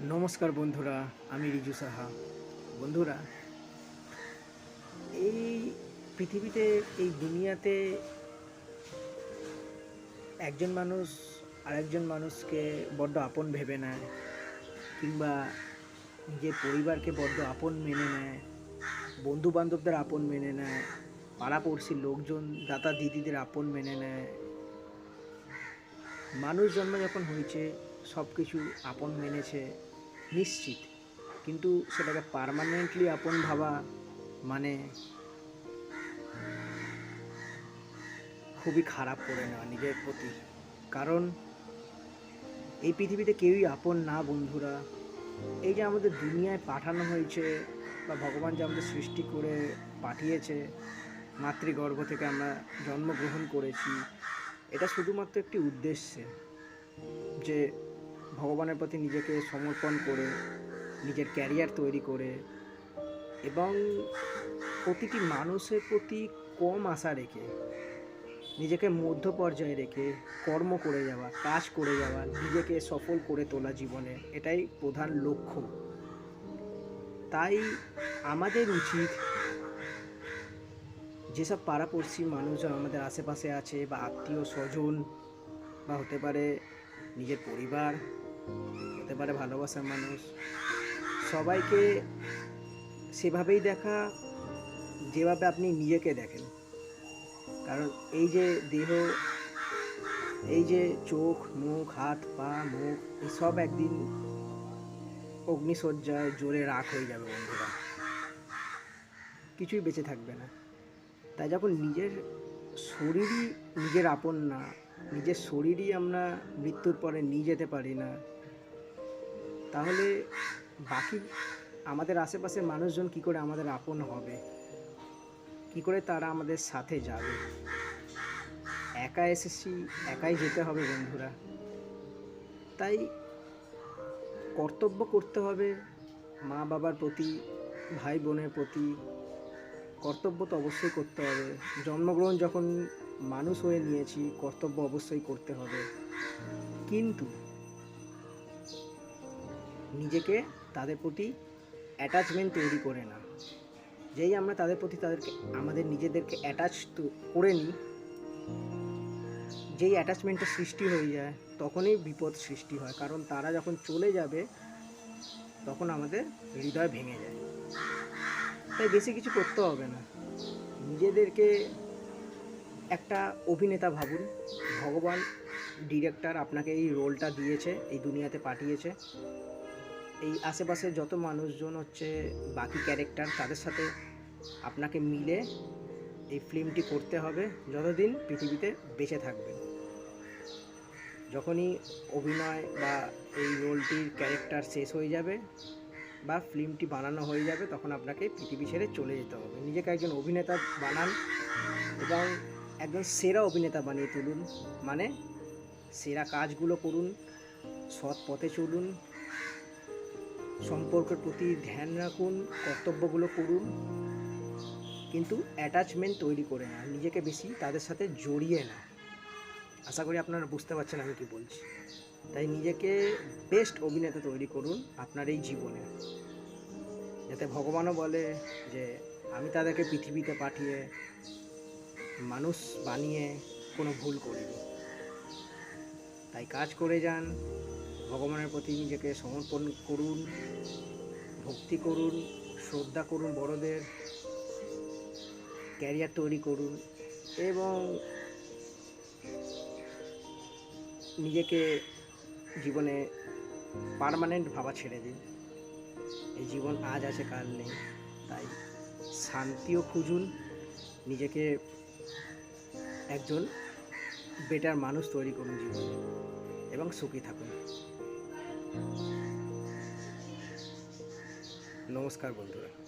নমস্কার বন্ধুরা, আমি রিজু সাহা। বন্ধুরা, এই পৃথিবীতে, এই দুনিয়াতে একজন মানুষ আরেকজন মানুষকে বড্ড আপন ভেবে নেয়, কিংবা নিজের পরিবারকে বড্ড আপন মেনে নেয় বন্ধু বান্ধবদের আপন মেনে নেয় পাড়াপড়শির লোকজন দাদা দিদিদের আপন মেনে নেয়। মানুষ জন্ম যখন হয়েছে সব কিছু আপন মেনেছে নিশ্চিত। কিন্তু সেটাকে পারমানেন্টলি আপন ভাবা মানে খুবই খারাপ করে নেওয়া নিজের প্রতি। কারণ এই পৃথিবীতে কেউই আপন না, বন্ধুরা। এই যে আমাদের দুনিয়ায় পাঠানো হয়েছে বা ভগবান যে আমাদের সৃষ্টি করে পাঠিয়েছে, মাতৃগর্ভ থেকে আমরা জন্মগ্রহণ করেছি, এটা শুধুমাত্র একটি উদ্দেশ্যে যে ভগবানের প্রতি নিজেকে সমর্পণ করে, নিজের ক্যারিয়ার তৈরি করে এবং প্রতিটি মানুষের প্রতি কম আশা রেখে, নিজেকে মধ্য পর্যায়ে রেখে কর্ম করে যাওয়া, কাজ করে যাওয়া, নিজেকে সফল করে তোলা জীবনে এটাই প্রধান লক্ষ্য। তাই আমাদের উচিত যেসব পাড়াপড়শি মানুষজন আমাদের আশেপাশে আছে বা আত্মীয় স্বজন বা হতে পারে নিজের পরিবার, হতে পারে ভালোবাসার মানুষ, সবাইকে সেভাবেই দেখা, যেভাবে আপনি নিজেকে দেখেন। কারণ এই যে দেহ, এই যে চোখ, মুখ, হাত, পা, মুখ এই সব একদিন অগ্নিসজ্জায় জোরে রাখ হয়ে যাবে বন্ধুরা। কিছুই বেঁচে থাকবে না। তাই যখন নিজের শরীরই নিজের আপন না নিজের শরীরই আমরা মৃত্যুর পরে নিয়ে যেতে পারি না। তাহলে বাকি আমাদের আশেপাশের মানুষজন কি করে আমাদের আপন হবে? কি করে তারা আমাদের সাথে যাবে? একা এসেছি, একাই যেতে হবে বন্ধুরা। তাই কর্তব্য করতে হবে মা বাবার প্রতি, ভাই বোনের প্রতি। কর্তব্য তো অবশ্যই করতে হবে। জন্মগ্রহণ যখন মানুষ হয়ে নিয়েছি, কর্তব্য অবশ্যই করতে হবে। কিন্তু নিজেকে তাদের প্রতি অ্যাটাচমেন্ট তৈরি করে না। যেই আমরা তাদের প্রতি তাদেরকে, আমাদের নিজেদেরকে অ্যাটাচ করে নিই, যেই অ্যাটাচমেন্টের সৃষ্টি হয়ে যায়, তখনই বিপদ সৃষ্টি হয়। কারণ তারা যখন চলে যাবে, তখন আমাদের হৃদয় ভেঙে যায়। তাই বেশি কিছু করতে হবে না। নিজেদেরকে একটা অভিনেতা ভাবুন, ভগবান ডিরেক্টর আপনাকে এই রোলটা দিয়েছে, এই দুনিয়াতে পাঠিয়েছে। এই আশেপাশে যত মানুষজন হচ্ছে, বাকি ক্যারেক্টার তাদের সাথে আপনাকে মিলে এই ফিল্মটি করতে হবে যতদিন পৃথিবীতে বেঁচে থাকবেন। যখনই অভিনয় বা এই রোলটির ক্যারেক্টার শেষ হয়ে যাবে বা ফিল্মটি বানানো হয়ে যাবে, তখন আপনাকে পৃথিবী ছেড়ে চলে যেতে হবে। নিজেকে একজন অভিনেতা বানান এবং একজন সেরা অভিনেতা বানিয়ে তুলুন। মানে সেরা কাজগুলো করুন, সৎ পথে চলুন, সম্পর্কের প্রতি ধ্যান রাখুন, কর্তব্যগুলো করুন, কিন্তু অ্যাটাচমেন্ট তৈরি করে না, নিজেকে বেশি তাদের সাথে জড়িয়ে না। আশা করি আপনারা বুঝতে পারছেন আমি কি বলছি। তাই নিজেকে বেস্ট অভিনেতা তৈরি করুন আপনার এই জীবনে। যাতে ভগবানও বলে যে, আমি তাদেরকে পৃথিবীতে পাঠিয়ে মানুষ বানিয়ে কোনো ভুল করিনি তাই কাজ করে যান, ভগবানের প্রতি নিজেকে সমর্পণ করুন, ভক্তি করুন, শ্রদ্ধা করুন বড়দের, ক্যারিয়ার তৈরি করুন এবং নিজেকে জীবনে পার্মানেন্ট ভাবা ছেড়ে দিন। এই জীবন আজ আছে, কাল নেই। তাই শান্তিও খুঁজুন, নিজেকে একজন বেটার মানুষ তৈরি করুন জীবনে এবং সুখী থাকুন। নমস্কার বন্ধুরা।